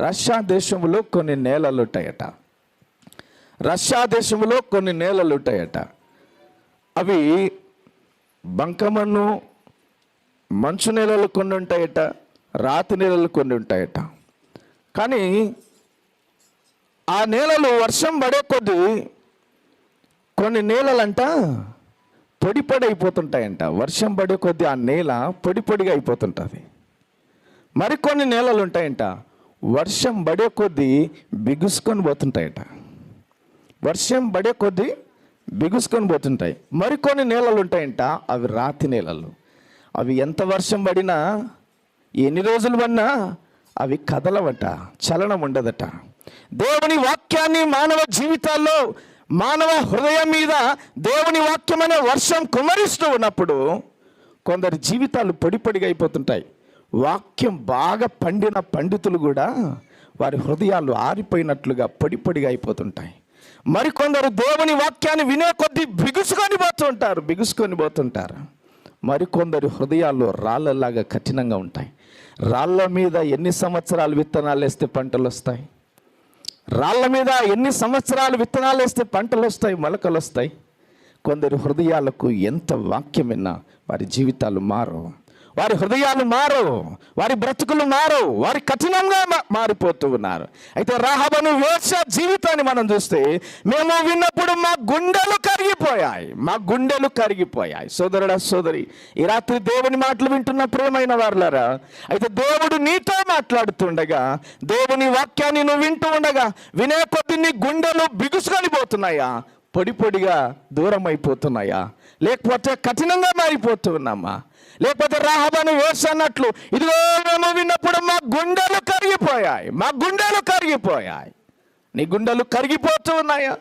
Russia దేశంలో కొన్ని నేలలు ఉంటాయట. రష్యా దేశంలో కొన్ని నేలలు ఉంటాయట. అవి బంకమన్ను మంచు నేలలు కొన్ని ఉంటాయట రాతి నేలలు కొన్ని ఉంటాయట. కానీ ఆ నేలలు వర్షం పడే కొద్దీ కొన్ని నేలలంట పొడి పొడి అయిపోతుంటాయంట. వర్షం పడే కొద్దీ ఆ నేల పొడి పొడిగా అయిపోతుంటుంది. మరికొన్ని నేలలు ఉంటాయంట. వర్షం పడే కొద్దీ బిగుసుకొని పోతుంటాయట. వర్షం పడే కొద్దీ బిగుసుకొని పోతుంటాయి. మరికొన్ని నేలలు ఉంటాయంట అవి రాతి నేలలు. అవి ఎంత వర్షం పడినా ఎన్ని రోజులు పడినా అవి కదలవట చలనం ఉండదట. దేవుని వాక్యాన్ని మానవ జీవితాల్లో మానవ హృదయం మీద దేవుని వాక్యమైన వర్షం కుమరిస్తూ ఉన్నప్పుడు కొందరి జీవితాలు పొడిపడిగా అయిపోతుంటాయి. వాక్యం బాగా పండిన పండితులు కూడా వారి హృదయాలు ఆరిపోయినట్లుగా పొడి పొడిగా అయిపోతుంటాయి. మరికొందరు దేవుని వాక్యాన్ని వినే కొద్దీ బిగుసుకొని పోతుంటారు బిగుసుకొని పోతుంటారు. మరికొందరు హృదయాల్లో రాళ్ళలాగా కఠినంగా ఉంటాయి. రాళ్ళ మీద ఎన్ని సంవత్సరాలు విత్తనాలు వేస్తే పంటలు వస్తాయి? రాళ్ళ మీద ఎన్ని సంవత్సరాలు విత్తనాలు వేస్తే పంటలు వస్తాయి మొలకలు వస్తాయి? కొందరు హృదయాలకు ఎంత వాక్యం విన్నా వారి జీవితాలు మారు వారి హృదయాలు మారు వారి బ్రతుకులు మారు వారి కఠినంగా మా- మారిపోతూ ఉన్నారు. అయితే రాహబను వేష జీవితాన్ని మనం చూస్తే మేము విన్నప్పుడు మా గుండెలు కరిగిపోయాయి మా గుండెలు కరిగిపోయాయి. సోదరుడా సోదరి ఈ రాత్రి దేవుని మాటలు వింటున్న ప్రేమైన వారులరా అయితే దేవుడు నీతో మాట్లాడుతుండగా దేవుని వాక్యాన్ని నువ్వు వింటూ ఉండగా వినే కొద్ది నీ గుండెలు బిగుసుకొని పోతున్నాయా పొడి పొడిగా దూరం అయిపోతున్నాయా లేకపోతే కఠినంగా మారిపోతున్నామా? లేకపోతే రాహబను వేసన్నట్లు ఇదిగో మేము విన్నప్పుడు మా గుండెలు కరిగిపోయాయి మా గుండెలు కరిగిపోయాయి. నీ గుండెలు కరిగిపోతూ ఉన్నాయా